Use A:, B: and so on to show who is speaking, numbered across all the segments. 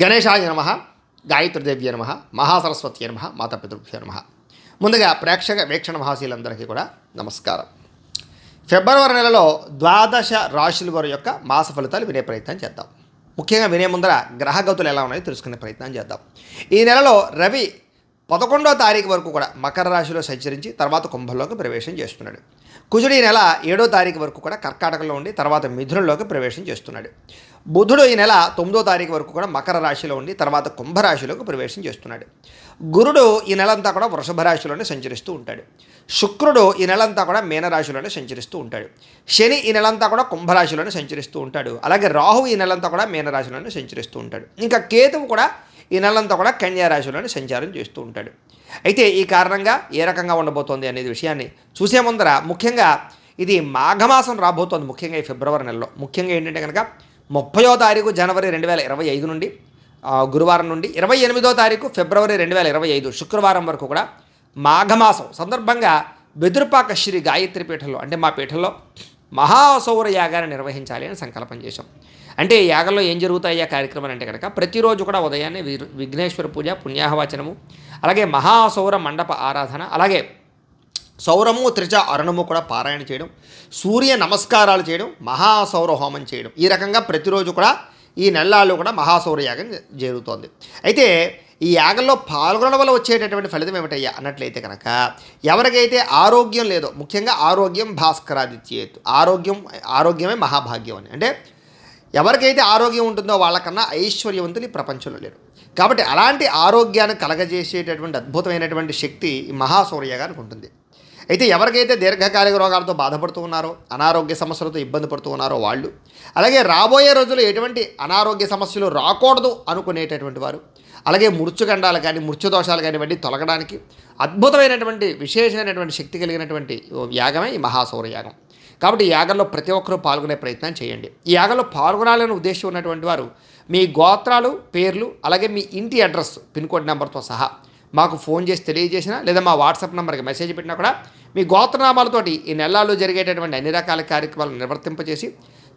A: గణేశాయ నమ గాయత్రిదేవ్య నమ మహాసరస్వతి నమ మాతాపితృభ్యో నమ. ముందుగా ప్రేక్షక వీక్షణ మహాశీలందరికీ కూడా నమస్కారం. ఫిబ్రవరి నెలలో ద్వాదశ రాశుల వారి యొక్క మాస ఫలితాలు వినే ప్రయత్నం చేద్దాం. ముఖ్యంగా వినే ముందర గ్రహగతులు ఎలా ఉన్నాయో తెలుసుకునే ప్రయత్నం చేద్దాం. ఈ నెలలో రవి పదకొండో తారీఖు వరకు కూడా మకర రాశిలో సంచరించి తర్వాత కుంభంలోకి ప్రవేశం చేస్తున్నాడు. కుజుడు ఈ నెల ఏడో తారీఖు వరకు కూడా కర్కాటకలో ఉండి తర్వాత మిథునంలోకి ప్రవేశం చేస్తున్నాడు. బుధుడు ఈ నెల తొమ్మిదో తారీఖు వరకు కూడా మకర రాశిలో ఉండి తర్వాత కుంభరాశిలోకి ప్రవేశం చేస్తున్నాడు. గురుడు ఈ నెలంతా కూడా వృషభ రాశిలోనే సంచరిస్తూ ఉంటాడు. శుక్రుడు ఈ నెలంతా కూడా మీనరాశిలోనే సంచరిస్తూ ఉంటాడు. శని ఈ నెలంతా కూడా కుంభరాశిలోనే సంచరిస్తూ ఉంటాడు. అలాగే రాహు ఈ నెలంతా కూడా మీనరాశిలోనే సంచరిస్తూ ఉంటాడు. ఇంకా కేతువు కూడా ఈ నెలంతా కూడా కన్యారాశిలోని సంచారం చేస్తూ ఉంటాడు. అయితే ఈ కారణంగా ఏ రకంగా ఉండబోతోంది అనేది విషయాన్ని చూసే ముందర ముఖ్యంగా ఇది మాఘమాసం రాబోతోంది ముఖ్యంగా ఈ ఫిబ్రవరి నెలలో. ముఖ్యంగా ఏంటంటే కనుక ముప్పయో తారీఖు జనవరి రెండు వేల ఇరవై ఐదు నుండి గురువారం నుండి ఇరవై ఎనిమిదో తారీఖు ఫిబ్రవరి రెండు వేల ఇరవై ఐదు శుక్రవారం వరకు కూడా మాఘమాసం సందర్భంగా బెదురుపాక శ్రీ గాయత్రి పీఠంలో అంటే మా పీఠంలో మహాసౌర యాగాన్ని నిర్వహించాలి అని సంకల్పం చేశాం. అంటే ఈ యాగంలో ఏం జరుగుతాయి కార్యక్రమాలు అంటే కనుక ప్రతిరోజు కూడా ఉదయాన్నే విఘ్నేశ్వర పూజ పుణ్యాహవచనము అలాగే మహాసౌర మండప ఆరాధన అలాగే సౌరము త్రిజ అరుణము కూడా పారాయణ చేయడం సూర్య నమస్కారాలు చేయడం మహాసౌర హోమం చేయడం. ఈ రకంగా ప్రతిరోజు కూడా ఈ నెలల్లో కూడా మహాసౌర యాగం జరుగుతోంది. అయితే ఈ యాగంలో పాల్గొనడం వల్ల వచ్చేటటువంటి ఫలితం ఏమిటయ్యా? అన్నట్లయితే కనుక ఎవరికైతే ఆరోగ్యం లేదో ముఖ్యంగా ఆరోగ్యం భాస్కరాదిత్యేత్ ఆరోగ్యం ఆరోగ్యమే మహాభాగ్యం అని. అంటే ఎవరికైతే ఆరోగ్యం ఉంటుందో వాళ్ళకన్నా ఐశ్వర్యవంతులు ఈ ప్రపంచంలో లేరు. కాబట్టి అలాంటి ఆరోగ్యాన్ని కలగజేసేటటువంటి అద్భుతమైనటువంటి శక్తి ఈ మహాసౌర్యగానికి ఉంటుంది. అయితే ఎవరికైతే దీర్ఘకాలిక రోగాలతో బాధపడుతూ ఉన్నారో అనారోగ్య సమస్యలతో ఇబ్బంది పడుతూ ఉన్నారో వాళ్ళు అలాగే రాబోయే రోజుల్లో ఎటువంటి అనారోగ్య సమస్యలు రాకూడదు అనుకునేటటువంటి వారు అలాగే మృత్యుగండాలు కానీ మృత్యుదోషాలు దోషాలు తొలగడానికి అద్భుతమైనటువంటి విశేషమైనటువంటి శక్తి కలిగినటువంటి యాగమే ఈ మహాసౌర యాగం కాబట్టి యాగంలో ప్రతి ఒక్కరూ పాల్గొనే ప్రయత్నం చేయండి. ఈ యాగంలో పాల్గొనాలనే ఉద్దేశం ఉన్నటువంటి వారు మీ గోత్రాలు పేర్లు అలాగే మీ ఇంటి అడ్రస్ పిన్ కోడ్ నెంబర్తో సహా మాకు ఫోన్ చేసి తెలియజేసినా లేదా మా వాట్సాప్ నెంబర్కి మెసేజ్ పెట్టినా కూడా మీ గోత్రనామాలతోటి ఈ నెలల్లో జరిగేటటువంటి అన్ని రకాల కార్యక్రమాలను నిర్వర్తింపజేసి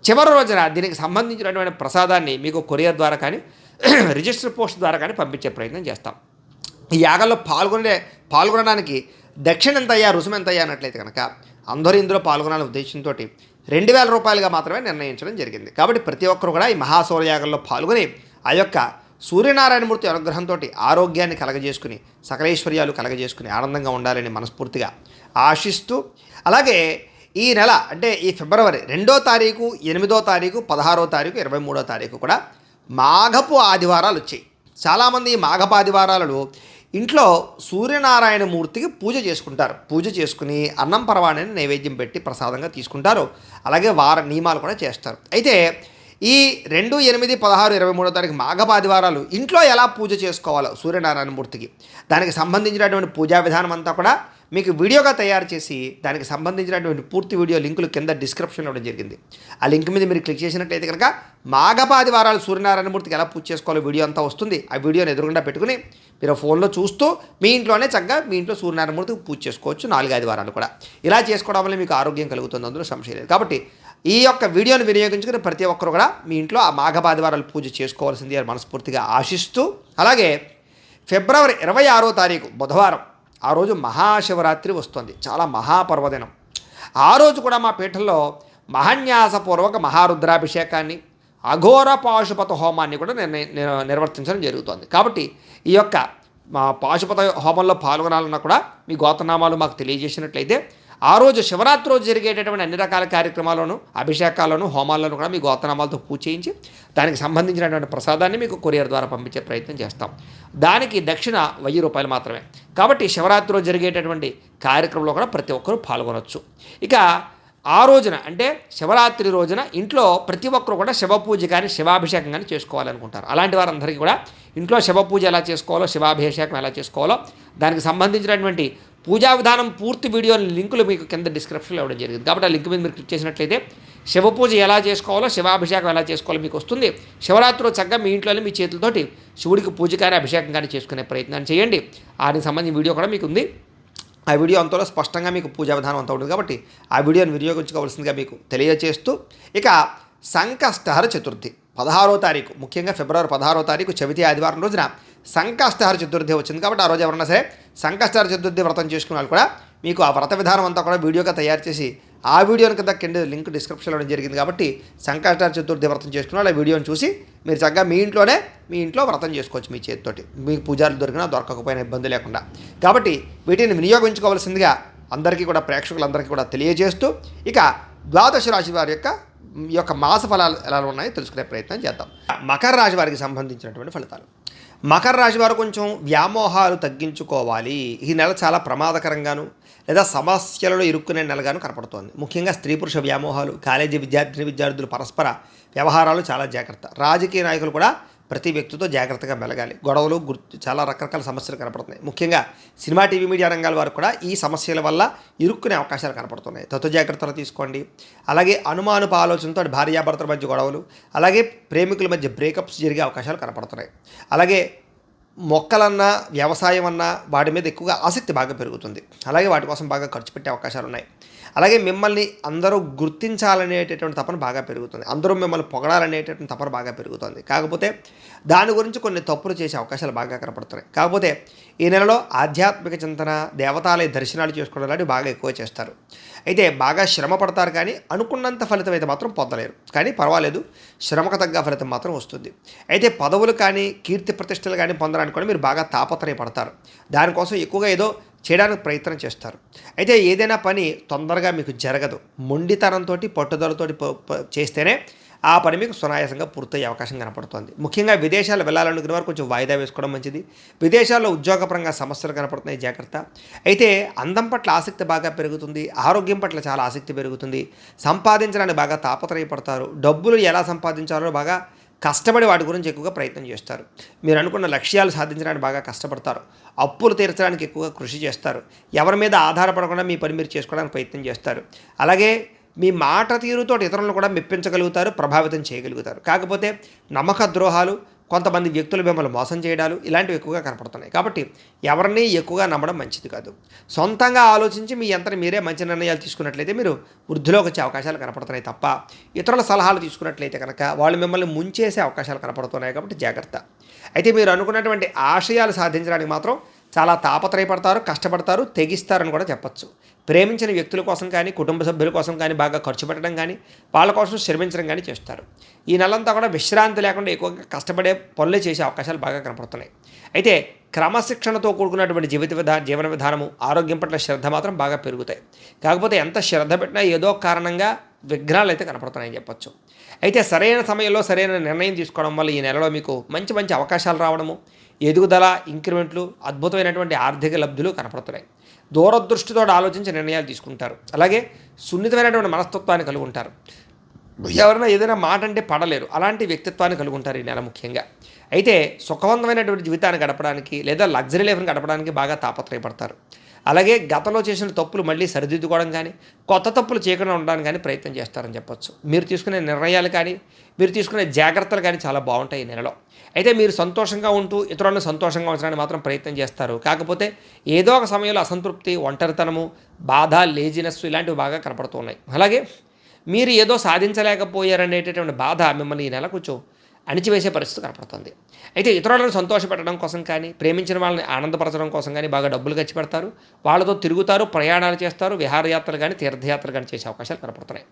A: చివరి రోజున దీనికి సంబంధించినటువంటి ప్రసాదాన్ని మీకు కొరియర్ ద్వారా కానీ రిజిస్టర్ పోస్ట్ ద్వారా కానీ పంపించే ప్రయత్నం చేస్తాం. ఈ యాగంలో పాల్గొనే పాల్గొనడానికి దక్షిణ ఎంత అయ్యా రుసుము ఎంత అయ్యా అన్నట్లయితే కనుక అందరూ ఇందులో పాల్గొనాలనే ఉద్దేశంతో రెండు వేల రూపాయలుగా మాత్రమే నిర్ణయించడం జరిగింది. కాబట్టి ప్రతి ఒక్కరు కూడా ఈ మహాసౌర పాల్గొని ఆ యొక్క సూర్యనారాయణమూర్తి అనుగ్రహంతో ఆరోగ్యాన్ని కలగజేసుకుని సకలేశ్వర్యాలు కలగజేసుకుని ఆనందంగా ఉండాలని మనస్ఫూర్తిగా ఆశిస్తూ అలాగే ఈ నెల అంటే ఈ ఫిబ్రవరి రెండో తారీఖు ఎనిమిదో తారీఖు పదహారో తారీఖు ఇరవై మూడో తారీఖు కూడా మాఘపు ఆదివారాలు వచ్చాయి. చాలామంది ఈ మాఘపు ఆదివారాలలో ఇంట్లో సూర్యనారాయణ మూర్తికి పూజ చేసుకుంటారు. పూజ చేసుకుని అన్నం పరవాణిని నైవేద్యం పెట్టి ప్రసాదంగా తీసుకుంటారు. అలాగే వార నియమాలు కూడా చేస్తారు. అయితే ఈ రెండు ఎనిమిది పదహారు ఇరవై మూడో తారీఖు మాఘపాదివారాలు ఇంట్లో ఎలా పూజ చేసుకోవాలో సూర్యనారాయణ మూర్తికి దానికి సంబంధించినటువంటి పూజా విధానం అంతా కూడా మీకు వీడియోగా తయారు చేసి దానికి సంబంధించినటువంటి పూర్తి వీడియో లింకులు కింద డిస్క్రిప్షన్లో ఇవ్వడం జరిగింది. ఆ లింక్ మీద మీరు క్లిక్ చేసినట్లయితే కనుక మాఘపాది వారాలు సూర్యనారాయణమూర్తికి ఎలా పూజ చేసుకోవాలో వీడియో అంతా వస్తుంది. ఆ వీడియోని ఎదురుగుండా పెట్టుకుని మీరు ఫోన్లో చూస్తూ మీ ఇంట్లోనే చక్కగా మీ ఇంట్లో సూర్యనారాయణమూర్తికి పూజ చేసుకోవచ్చు నాలుగు ఆదివారాలు కూడా. ఇలా చేసుకోవడం వల్ల మీకు ఆరోగ్యం కలుగుతుంది. అందులో సంశయం లేదు. కాబట్టి ఈ యొక్క వీడియోను వినియోగించుకుని ప్రతి ఒక్కరు కూడా మీ ఇంట్లో ఆ మాఘపాదివారాలు పూజ చేసుకోవాల్సింది అని మనస్ఫూర్తిగా ఆశిస్తూ అలాగే ఫిబ్రవరి ఇరవై ఆరో తారీఖు బుధవారం ఆ రోజు మహాశివరాత్రి వస్తుంది. చాలా మహాపర్వదినం. ఆ రోజు కూడా మా పీఠంలో మహాన్యాసపూర్వక మహారుద్రాభిషేకాన్ని అఘోర పాశుపత హోమాన్ని కూడా నిర్ణయ నిర్వర్తించడం జరుగుతోంది. కాబట్టి ఈ యొక్క మా పాశుపత హోమంలో పాల్గొనాలన్నా కూడా మీ గోతనామాలు మాకు తెలియజేసినట్లయితే ఆ రోజు శివరాత్రి రోజు జరిగేటటువంటి అన్ని రకాల కార్యక్రమాలను అభిషేకాలను హోమాలను కూడా మీ గోతనామాలతో పూజ చేయించి దానికి సంబంధించినటువంటి ప్రసాదాన్ని మీకు కొరియర్ ద్వారా పంపించే ప్రయత్నం చేస్తాం. దానికి దక్షిణ వెయ్యి రూపాయలు మాత్రమే. కాబట్టి శివరాత్రిలో జరిగేటటువంటి కార్యక్రమంలో కూడా ప్రతి ఒక్కరూ పాల్గొనవచ్చు ఇక ఆ రోజున అంటే శివరాత్రి రోజున ఇంట్లో ప్రతి ఒక్కరు కూడా శివపూజ కానీ శివాభిషేకం కానీ చేసుకోవాలనుకుంటారు. అలాంటి వారందరికీ కూడా ఇంట్లో శివ పూజ ఎలా చేసుకోవాలో శివాభిషేకం ఎలా చేసుకోవాలో దానికి సంబంధించినటువంటి పూజా విధానం పూర్తి వీడియో లింకులు మీకు కింద డిస్క్రిప్షన్లో ఇవ్వడం జరిగింది. కాబట్టి ఆ లింక్ మీద మీరు క్లిక్ చేసినట్లయితే శివ పూజ ఎలా చేసుకోవాలో శివాభిషేకం ఎలా చేసుకోవాలో మీకు వస్తుంది. శివరాత్రి చక్కగా మీ ఇంట్లోనే మీ చేతులతోటి శివుడికి పూజ కానీ అభిషేకం కానీ చేసుకునే ప్రయత్నం చేయండి. దానికి సంబంధించిన వీడియో కూడా మీకు ఉంది. ఆ వీడియో అంతలో స్పష్టంగా మీకు పూజా విధానం అంతా ఉంటుంది కాబట్టి ఆ వీడియోని వినియోగించుకోవాల్సిందిగా మీకు తెలియజేస్తూ ఇక సంకష్టహర చతుర్థి పదహారో తారీఖు ముఖ్యంగా ఫిబ్రవరి పదహారో తారీఖు చవితి ఆదివారం రోజున సంకష్టహార చతుర్థి వచ్చింది కాబట్టి ఆ రోజు ఎవరన్నా సరే సంకష్టహార చతుర్థి వ్రతం చేసుకున్న వాళ్ళు కూడా మీకు ఆ వ్రత విధానం అంతా కూడా వీడియోగా తయారు చేసి ఆ వీడియోని కింద కింద లింక్ డిస్క్రిప్షన్లో జరిగింది కాబట్టి సంకష్టహార చతుర్థి వ్రతం చేసుకున్న ఆ వీడియోని చూసి మీరు చక్కగా మీ ఇంట్లోనే మీ ఇంట్లో వ్రతం చేసుకోవచ్చు మీ చేతితోటి. మీకు పూజారులు దొరికినా దొరకకపోయినా ఇబ్బంది లేకుండా. కాబట్టి వీటిని వినియోగించుకోవాల్సిందిగా అందరికీ కూడా ప్రేక్షకులందరికీ కూడా తెలియజేస్తూ ఇక ద్వాదశ రాశి వారి యొక్క ఈ యొక్క మాస ఫలాలు ఎలా ఉన్నాయో తెలుసుకునే ప్రయత్నం చేద్దాం. మకర రాశి వారికి సంబంధించినటువంటి ఫలితాలు. మకర రాశి వారు కొంచెం వ్యామోహాలు తగ్గించుకోవాలి. ఈ నెల చాలా ప్రమాదకరంగాను లేదా సమస్యలలో ఇరుక్కునే నెలగాను కనపడుతోంది. ముఖ్యంగా స్త్రీ పురుష వ్యామోహాలు కాలేజీ విద్యార్థిని విద్యార్థులు పరస్పర వ్యవహారాలు చాలా జాగ్రత్త. రాజకీయ నాయకులు కూడా ప్రతి వ్యక్తితో జాగ్రత్తగా మెలగాలి. గొడవలు గుర్తు చాలా రకరకాల సమస్యలు కనపడుతున్నాయి. ముఖ్యంగా సినిమా టీవీ మీడియా రంగాల వారు కూడా ఈ సమస్యల వల్ల ఇరుక్కునే అవకాశాలు కనపడుతున్నాయి. తత్వ జాగ్రత్తలు తీసుకోండి. అలాగే అనుమానుప ఆలోచనతో భార్యాభర్తల మధ్య గొడవలు అలాగే ప్రేమికుల మధ్య బ్రేకప్స్ జరిగే అవకాశాలు కనపడుతున్నాయి. అలాగే మొక్కలన్నా వ్యవసాయం అన్నా వాటి మీద ఎక్కువగా ఆసక్తి బాగా పెరుగుతుంది. అలాగే వాటి కోసం బాగా ఖర్చు పెట్టే అవకాశాలు ఉన్నాయి. అలాగే మిమ్మల్ని అందరూ గుర్తించాలనేటటువంటి తపన బాగా పెరుగుతుంది. అందరూ మిమ్మల్ని పొగడాలనేటటువంటి తపన బాగా పెరుగుతుంది. కాకపోతే దాని గురించి కొన్ని తప్పులు చేసే అవకాశాలు బాగా కనపడుతున్నాయి. కాకపోతే ఈ నెలలో ఆధ్యాత్మిక చింతన దేవతాలయ దర్శనాలు చేసుకోవడం లాంటివి బాగా ఎక్కువ చేస్తారు. అయితే బాగా శ్రమ పడతారు కానీ అనుకున్నంత ఫలితం అయితే మాత్రం పొందలేరు. కానీ పర్వాలేదు శ్రమకు తగ్గ ఫలితం మాత్రం వస్తుంది. అయితే పదవులు కానీ కీర్తి ప్రతిష్టలు కానీ పొందడానికి కూడా మీరు బాగా తాపత్రయపడతారు. దానికోసం ఎక్కువగా ఏదో చేయడానికి ప్రయత్నం చేస్తారు. అయితే ఏదైనా పని తొందరగా మీకు జరగదు. మొండితనంతో పట్టుదలతో చేస్తేనే ఆ పని మీకు సునాయాసంగా పూర్తయ్యే అవకాశం కనపడుతుంది. ముఖ్యంగా విదేశాలు వెళ్ళాలనుకునే వారు కొంచెం వాయిదా వేసుకోవడం మంచిది. విదేశాల్లో ఉద్యోగపరంగా సమస్యలు కనపడుతున్నాయి జాగ్రత్త. అయితే అందం పట్ల ఆసక్తి బాగా పెరుగుతుంది ఆరోగ్యం పట్ల చాలా ఆసక్తి పెరుగుతుంది. సంపాదించడానికి బాగా తాపత్రయపడతారు. డబ్బులు ఎలా సంపాదించాలో బాగా కష్టపడి వాటి గురించి ఎక్కువగా ప్రయత్నం చేస్తారు. మీరు అనుకున్న లక్ష్యాలు సాధించడానికి బాగా కష్టపడతారు. అప్పులు తీర్చడానికి ఎక్కువగా కృషి చేస్తారు. ఎవరి మీద ఆధారపడకుండా మీ పని మీరు చేసుకోవడానికి ప్రయత్నం చేస్తారు. అలాగే మీ మాట తీరుతో ఇతరులను కూడా మెప్పించగలుగుతారు ప్రభావితం చేయగలుగుతారు. కాకపోతే నమ్మక ద్రోహాలు కొంతమంది వ్యక్తులు మిమ్మల్ని మోసం చేయడాలు ఇలాంటివి ఎక్కువగా కనపడుతున్నాయి. కాబట్టి ఎవరిని ఎక్కువగా నమ్మడం మంచిది కాదు. సొంతంగా ఆలోచించి మీ అంతటి మీరే మంచి నిర్ణయాలు తీసుకున్నట్లయితే మీరు వృద్ధిలోకి వచ్చే అవకాశాలు కనపడుతున్నాయి తప్ప ఇతరుల సలహాలు తీసుకున్నట్లయితే కనుక వాళ్ళు మిమ్మల్ని ముంచేసే అవకాశాలు కనపడుతున్నాయి కాబట్టి జాగ్రత్త. అయితే మీరు అనుకున్నటువంటి ఆశయాలు సాధించడానికి మాత్రం చాలా తాపత్రయపడతారు కష్టపడతారు తెగిస్తారని కూడా చెప్పచ్చు. ప్రేమించిన వ్యక్తుల కోసం కానీ కుటుంబ సభ్యుల కోసం కానీ బాగా ఖర్చు పెట్టడం కానీ వాళ్ళ కోసం శ్రమించడం కానీ చేస్తారు. ఈ నెలంతా కూడా విశ్రాంతి లేకుండా ఎక్కువగా కష్టపడే పనులే చేసే అవకాశాలు బాగా కనపడుతున్నాయి. అయితే క్రమశిక్షణతో కూడుకున్నటువంటి జీవిత విధా జీవన విధానము ఆరోగ్యం పట్ల శ్రద్ధ మాత్రం బాగా పెరుగుతాయి. కాకపోతే ఎంత శ్రద్ధ పెట్టినా ఏదో కారణంగా విఘ్నాలు అయితే కనపడుతున్నాయని చెప్పొచ్చు. అయితే సరైన సమయంలో సరైన నిర్ణయం తీసుకోవడం వల్ల ఈ నెలలో మీకు మంచి మంచి అవకాశాలు రావడము ఎదుగుదల ఇంక్రిమెంట్లు అద్భుతమైనటువంటి ఆర్థిక లబ్ధులు కనపడుతున్నాయి. దూరదృష్టితో ఆలోచించి నిర్ణయాలు తీసుకుంటారు. అలాగే సున్నితమైనటువంటి మనస్తత్వాన్ని కలిగి ఉంటారు ఎవరైనా ఏదైనా మాట అంటే పడలేరు. అలాంటి వ్యక్తిత్వాన్ని కలిగి ఉంటారు ఈ నెల ముఖ్యంగా. అయితే సుఖవంతమైనటువంటి జీవితాన్ని గడపడానికి లేదా లగ్జరీ లైఫ్ని గడపడానికి బాగా తాపత్రయపడతారు. అలాగే గతంలో చేసిన తప్పులు మళ్ళీ సరిదిద్దుకోవడం కానీ కొత్త తప్పులు చేయకుండా ఉండడానికి కానీ ప్రయత్నం చేస్తారని చెప్పొచ్చు. మీరు తీసుకునే నిర్ణయాలు కానీ మీరు తీసుకునే జాగ్రత్తలు కానీ చాలా బాగుంటాయి ఈ నెలలో. అయితే మీరు సంతోషంగా ఉంటూ ఇతరులను సంతోషంగా ఉంచడానికి మాత్రం ప్రయత్నం చేస్తారు. కాకపోతే ఏదో ఒక సమయంలో అసంతృప్తి ఒంటరితనము బాధ లేజినెస్ ఇలాంటివి బాగా కనపడుతున్నాయి అలాగే మీరు ఏదో సాధించలేకపోయారనేటటువంటి బాధ మిమ్మల్ని ఈ నెల కొంచెం అణిచివేసే పరిస్థితి కనపడుతుంది. అయితే ఇతరులను సంతోషపెట్టడం కోసం కానీ ప్రేమించిన వాళ్ళని ఆనందపరచడం కోసం కానీ బాగా డబ్బులు ఖర్చు పెడతారు. వాళ్ళతో తిరుగుతారు ప్రయాణాలు చేస్తారు విహారయాత్రలు కానీ తీర్థయాత్రలు కానీ చేసే అవకాశాలు కనపడుతున్నాయి.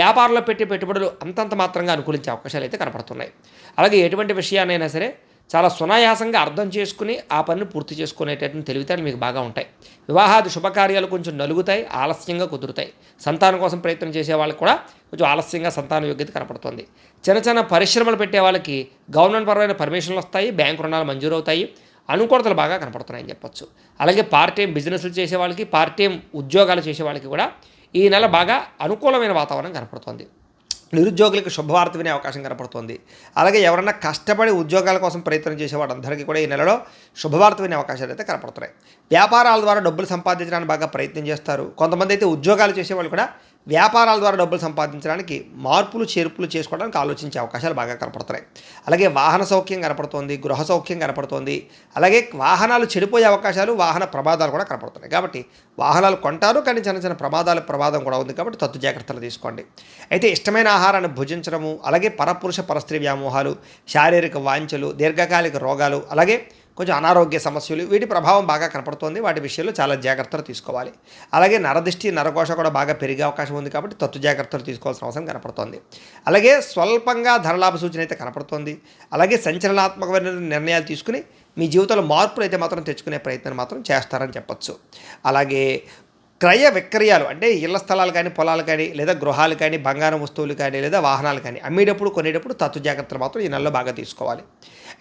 A: వ్యాపారంలో పెట్టే పెట్టుబడులు అంతంత మాత్రంగా అనుకూలించే అవకాశాలు అయితే కనపడుతున్నాయి. అలాగే ఎటువంటి విషయాన్నైనా సరే చాలా సునాయాసంగా అర్థం చేసుకుని ఆ పనిని పూర్తి చేసుకునేటటువంటి తెలివితేటలు మీకు బాగా ఉంటాయి. వివాహాది శుభకార్యాలు కొంచెం నలుగుతాయి ఆలస్యంగా కుదురుతాయి. సంతానం కోసం ప్రయత్నం చేసే వాళ్ళకి కూడా కొంచెం ఆలస్యంగా సంతాన యోగ్యత కనపడుతుంది. చిన్న చిన్న పరిశ్రమలు పెట్టే వాళ్ళకి గవర్నమెంట్ పరమైన పర్మిషన్లు వస్తాయి బ్యాంకు రుణాలు మంజూరు అవుతాయి అనుకూలతలు బాగా కనపడుతున్నాయని చెప్పొచ్చు. అలాగే పార్ట్ టైం బిజినెస్లు చేసే వాళ్ళకి పార్ట్ టైం ఉద్యోగాలు చేసే వాళ్ళకి కూడా ఈ నెల బాగా అనుకూలమైన వాతావరణం కనపడుతుంది. నిరుద్యోగులకు శుభవార్త వినే అవకాశం కనపడుతుంది. అలాగే ఎవరన్నా కష్టపడి ఉద్యోగాల కోసం ప్రయత్నం చేసే అందరికీ కూడా ఈ నెలలో శుభవార్తమైన అవకాశాలు అయితే కనపడుతున్నాయి. వ్యాపారాల ద్వారా డబ్బులు సంపాదించడానికి బాగా ప్రయత్నం చేస్తారు. కొంతమంది అయితే ఉద్యోగాలు చేసే వాళ్ళు కూడా వ్యాపారాల ద్వారా డబ్బులు సంపాదించడానికి మార్పులు చేర్పులు చేసుకోవడానికి ఆలోచించే అవకాశాలు బాగా కనపడుతున్నాయి. అలాగే వాహన సౌఖ్యం కనపడుతోంది గృహ సౌఖ్యం కనపడుతోంది. అలాగే వాహనాలు చెడిపోయే అవకాశాలు వాహన ప్రమాదాలు కూడా కనపడుతున్నాయి. కాబట్టి వాహనాలు కొంటారు కానీ చిన్న చిన్న ప్రమాదాల ప్రమాదం కూడా ఉంది కాబట్టి తత్తు జాగ్రత్తలు తీసుకోండి. అయితే ఇష్టమైన ఆహారాన్ని భుజించడము అలాగే పరపురుష పరస్త్రీ వ్యామోహాలు శారీరక వాంఛలు దీర్ఘకాలిక రోగాలు అలాగే కొంచెం అనారోగ్య సమస్యలు వీటి ప్రభావం బాగా కనపడుతోంది. వాటి విషయంలో చాలా జాగ్రత్తలు తీసుకోవాలి. అలాగే నరదిష్టి నరకోశ కూడా బాగా పెరిగే అవకాశం ఉంది కాబట్టి తత్తు జాగ్రత్తలు తీసుకోవాల్సిన అవసరం కనపడుతోంది. అలాగే స్వల్పంగా ధనలాభ సూచన అయితే కనపడుతోంది. అలాగే సంచలనాత్మకమైన నిర్ణయాలు తీసుకుని మీ జీవితంలో మార్పులు అయితే మాత్రం తెచ్చుకునే ప్రయత్నం మాత్రం చేస్తారని చెప్పచ్చు. అలాగే క్రయ విక్రయాలు అంటే ఇళ్ళ స్థలాలు కానీ పొలాలు కానీ లేదా గృహాలు కానీ బంగారం వస్తువులు కానీ లేదా వాహనాలు కానీ అమ్మేటప్పుడు కొనేటప్పుడు తత్తు జాగ్రత్తలు మాత్రం ఈ నెలలో బాగా తీసుకోవాలి.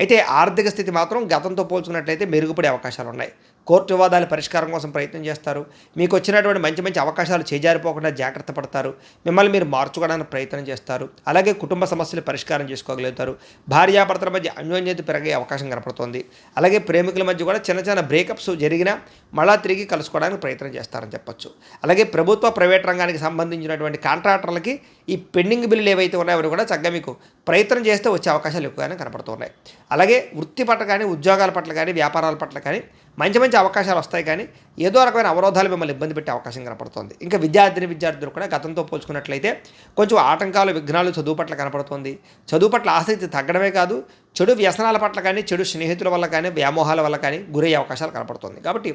A: అయితే ఆర్థిక స్థితి మాత్రం గతంతో పోల్చుకున్నట్లయితే మెరుగుపడే అవకాశాలు ఉన్నాయి. కోర్టు వివాదాల పరిష్కారం కోసం ప్రయత్నం చేస్తారు. మీకు వచ్చినటువంటి మంచి మంచి అవకాశాలు చేజారిపోకుండా జాగ్రత్త పడతారు. మిమ్మల్ని మీరు మార్చుకోవడానికి ప్రయత్నం చేస్తారు. అలాగే కుటుంబ సమస్యలు పరిష్కారం చేసుకోగలుగుతారు. భార్యాభర్తల మధ్య అన్యోన్యత పెరిగే అవకాశం కనపడుతుంది. అలాగే ప్రేమికుల మధ్య కూడా చిన్న చిన్న బ్రేకప్స్ జరిగినా మళ్ళా తిరిగి కలుసుకోవడానికి ప్రయత్నం చేస్తారని చెప్పొచ్చు. అలాగే ప్రభుత్వ ప్రైవేట్ రంగానికి సంబంధించినటువంటి కాంట్రాక్టర్లకి ఈ పెండింగ్ బిల్లులు ఏవైతే ఉన్నాయో అవి కూడా చక్కగా మీకు ప్రయత్నం చేస్తే వచ్చే అవకాశాలు ఎక్కువగానే కనపడుతున్నాయి. అలాగే వృత్తి పట్ల కానీ ఉద్యోగాల పట్ల కానీ వ్యాపారాల పట్ల కానీ మంచి మంచి అవకాశాలు వస్తాయి కానీ ఏదో రకమైన అవరోధాలు మిమ్మల్ని ఇబ్బంది పెట్టే అవకాశం కనపడుతుంది. ఇంకా విద్యార్థిని విద్యార్థులు కూడా గతంతో పోల్చుకున్నట్లయితే కొంచెం ఆటంకాలు విఘ్నాలు చదువు పట్ల కనపడుతుంది. చదువు పట్ల ఆసక్తి తగ్గడమే కాదు చెడు వ్యసనాల పట్ల కానీ చెడు స్నేహితుల వల్ల కానీ వ్యామోహాల వల్ల కానీ గురయ్యే అవకాశాలు కనపడుతుంది. కాబట్టి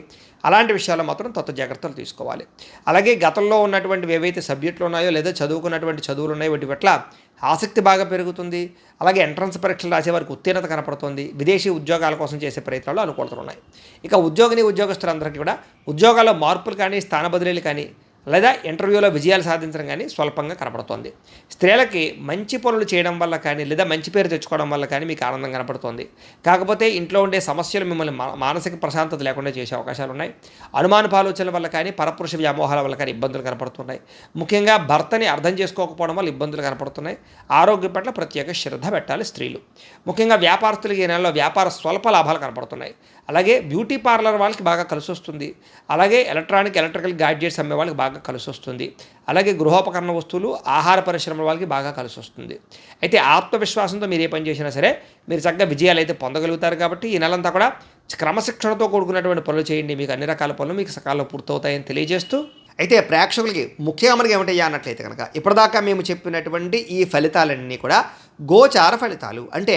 A: అలాంటి విషయాల్లో మాత్రం తత్వ జాగ్రత్తలు తీసుకోవాలి. అలాగే గతంలో ఉన్నటువంటి ఏవైతే సబ్జెక్టులు ఉన్నాయో లేదా చదువుకున్నటువంటి చదువులు ఉన్నాయో వీటి పట్ల ఆసక్తి బాగా పెరుగుతుంది. అలాగే ఎంట్రన్స్ పరీక్షలు రాసే వారికి ఉత్తీర్ణత కనపడుతుంది. విదేశీ ఉద్యోగాల కోసం చేసే ప్రయత్నాలు అనుకూలతలు ఉన్నాయి. ఇక ఉద్యోగిని ఉద్యోగస్తులందరికీ కూడా ఉద్యోగాల్లో మార్పులు కానీ స్థాన బదిలీలు కానీ లేదా ఇంటర్వ్యూలో విజయాలు సాధించడం కానీ స్వల్పంగా కనపడుతోంది. స్త్రీలకి మంచి పనులు చేయడం వల్ల కానీ లేదా మంచి పేరు తెచ్చుకోవడం వల్ల కానీ మీకు ఆనందం కనపడుతోంది. కాకపోతే ఇంట్లో ఉండే సమస్యలు మిమ్మల్ని మా- మానసిక ప్రశాంతత లేకుండా చేసే అవకాశాలు ఉన్నాయి. అనుమానపు ఆలోచనల వల్ల కానీ పరపురుష వ్యామోహాల వల్ల కానీ ఇబ్బందులు కనపడుతున్నాయి. ముఖ్యంగా భర్తని అర్థం చేసుకోకపోవడం వల్ల ఇబ్బందులు కనపడుతున్నాయి. ఆరోగ్యం పట్ల ప్రత్యేక శ్రద్ధ పెట్టాలి స్త్రీలు. ముఖ్యంగా వ్యాపారస్తులకి ఈ నెలలో వ్యాపార స్వల్ప లాభాలు కనపడుతున్నాయి. అలాగే బ్యూటీ పార్లర్ వాళ్ళకి బాగా కలిసి వస్తుంది. అలాగే ఎలక్ట్రానిక్ ఎలక్ట్రికల్ గాడ్జెట్స్ అమ్మే వాళ్ళకి బాగా కలిసి వస్తుంది. అలాగే గృహోపకరణ వస్తువులు ఆహార పరిశ్రమల వాళ్ళకి బాగా కలిసి వస్తుంది. అయితే ఆత్మవిశ్వాసంతో మీరు ఏ పని చేసినా సరే మీరు చక్కగా విజయాలు అయితే పొందగలుగుతారు కాబట్టి ఈ నెలంతా కూడా క్రమశిక్షణతో కూడుకున్నటువంటి పనులు చేయండి. మీకు అన్ని రకాల పనులు మీకు సకాలంలో పూర్తవుతాయని తెలియజేస్తూ అయితే ప్రేక్షకులకి ముఖ్యంగా మనకి ఏమిటయ్యా అన్నట్లయితే కనుక ఇప్పటిదాకా మేము చెప్పినటువంటి ఈ ఫలితాలన్నీ కూడా గోచార ఫలితాలు. అంటే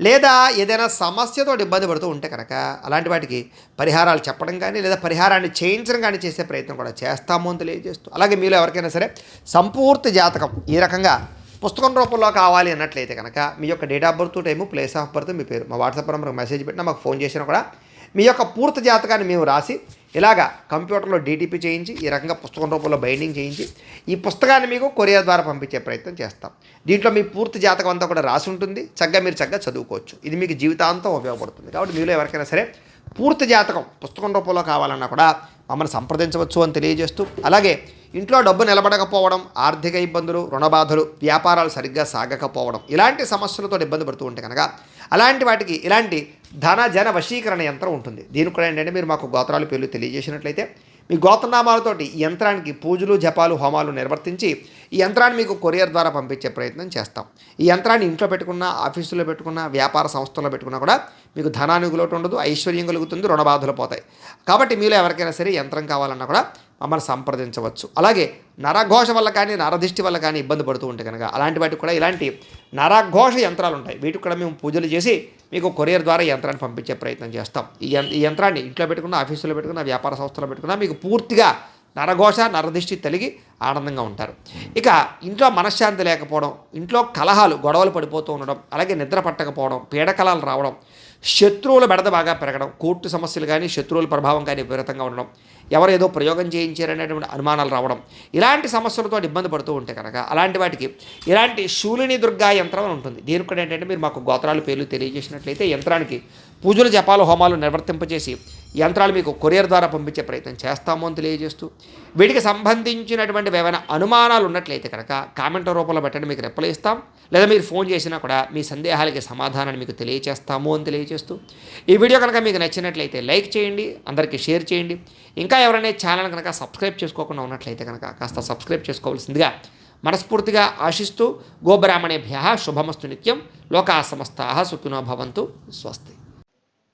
A: లేదా ఏదైనా సమస్యతో ఇబ్బంది పడుతూ ఉంటే కనుక అలాంటి వాటికి పరిహారాలు చెప్పడం కానీ లేదా పరిహారాన్ని చేయించడం కానీ చేసే ప్రయత్నం కూడా చేస్తాము అని తెలియజేస్తూ. అలాగే మీలో ఎవరికైనా సరే సంపూర్తి జాతకం ఈ రకంగా పుస్తకం రూపంలో కావాలి అన్నట్లయితే కనుక మీ యొక్క date of birth time place of birth మీ పేరు మా వాట్సాప్ నెంబర్కి మెసేజ్ పెట్టినా మాకు ఫోన్ చేసినా కూడా మీ యొక్క పూర్తి జాతకాన్ని మేము రాసి ఇలాగా కంప్యూటర్లో డీటీపీ చేయించి ఈ రకంగా పుస్తకం రూపంలో బైండింగ్ చేయించి ఈ పుస్తకాన్ని మీకు కొరియర్ ద్వారా పంపించే ప్రయత్నం చేస్తాం. దీంట్లో మీ పూర్తి జాతకం అంతా కూడా రాసి ఉంటుంది. చక్కగా మీరు చక్కగా చదువుకోవచ్చు. ఇది మీకు జీవితాంతం ఉపయోగపడుతుంది. కాబట్టి మీలో ఎవరికైనా సరే పూర్తి జాతకం పుస్తకం రూపంలో కావాలన్నా కూడా మమ్మల్ని సంప్రదించవచ్చు అని తెలియజేస్తూ అలాగే ఇంట్లో డబ్బు నిలబడకపోవడం ఆర్థిక ఇబ్బందులు రుణబాధలు వ్యాపారాలు సరిగ్గా సాగకపోవడం ఇలాంటి సమస్యలతో ఇబ్బంది పడుతూ ఉంటే కనుక అలాంటి వాటికి ఇలాంటి ధన జన వశీకరణ యంత్రం ఉంటుంది. దీనికి కూడా ఏంటంటే మీరు మాకు గోత్రాలు పేర్లు తెలియజేసినట్లయితే మీ గోత్రనామాలతోటి ఈ యంత్రానికి పూజలు జపాలు హోమాలు నిర్వర్తించి ఈ యంత్రాన్ని మీకు కొరియర్ ద్వారా పంపించే ప్రయత్నం చేస్తాం. ఈ యంత్రాన్ని ఇంట్లో పెట్టుకున్నా ఆఫీసులో పెట్టుకున్నా వ్యాపార సంస్థల్లో పెట్టుకున్నా కూడా మీకు ధనానికి లోటు ఉండదు ఐశ్వర్యం కలుగుతుంది రుణబాధలు పోతాయి. కాబట్టి మీలో ఎవరికైనా సరే యంత్రం కావాలన్నా కూడా మమ్మల్ని సంప్రదించవచ్చు. అలాగే నరఘోష వల్ల కానీ నరదిష్టి వల్ల కానీ ఇబ్బంది పడుతూ ఉంటే కనుక అలాంటి వాటికి కూడా ఇలాంటి నరఘోష యంత్రాలు ఉంటాయి. వీటికి కూడా మేము పూజలు చేసి మీకు కొరియర్ ద్వారా యంత్రాన్ని పంపించే ప్రయత్నం చేస్తాం. ఈ ఈ యంత్రాన్ని ఇంట్లో పెట్టుకున్న ఆఫీసులో పెట్టుకున్న వ్యాపార సంస్థలో పెట్టుకున్న మీకు పూర్తిగా నరఘోష నరదిష్టి తొలగి ఆనందంగా ఉంటారు. ఇక ఇంట్లో మనశ్శాంతి లేకపోవడం ఇంట్లో కలహాలు గొడవలు పడిపోతూ ఉండడం అలాగే నిద్ర పట్టకపోవడం పీడకలాలు రావడం శత్రువుల బెడద బాగా పెరగడం కోర్టు సమస్యలు కానీ శత్రువుల ప్రభావం కానీ విపరీతంగా ఉండడం ఎవరు ఏదో ప్రయోగం చేయించారనేటువంటి అనుమానాలు రావడం ఇలాంటి సమస్యలతో ఇబ్బంది పడుతూ ఉంటే కనుక అలాంటి వాటికి ఇలాంటి శూలిని దుర్గా యంత్రం అని ఉంటుంది. దీనికి కూడా ఏంటంటే మీరు మాకు గోత్రాలు పేర్లు తెలియజేసినట్లయితే యంత్రానికి పూజలు జపాలు హోమాలు నిర్వర్తింపజేసి యంత్రాలు మీకు కొరియర్ ద్వారా పంపించే ప్రయత్నం చేస్తాము అని తెలియజేస్తూ వీటికి సంబంధించినటువంటి ఏమైనా అనుమానాలు ఉన్నట్లయితే కనుక కామెంట్ రూపంలో పెట్టండి మీకు రిప్లై ఇస్తాం. లేదా మీరు ఫోన్ చేసినా కూడా మీ సందేహాలకి సమాధానాన్ని మీకు తెలియజేస్తాము అని తెలియజేస్తూ ఈ వీడియో కనుక మీకు నచ్చినట్లయితే లైక్ చేయండి అందరికీ షేర్ చేయండి. ఇంకా ఎవరైనా ఛానల్ కనుక సబ్స్క్రైబ్ చేసుకోకుండా ఉన్నట్లయితే కనుక కాస్త సబ్స్క్రైబ్ చేసుకోవాల్సిందిగా మనస్ఫూర్తిగా ఆశిస్తూ గోబ్రాహ్మణేభ్య శుభమస్తు నిత్యం. లోకా సమస్తా సుఖినో భవంతు. స్వస్తి.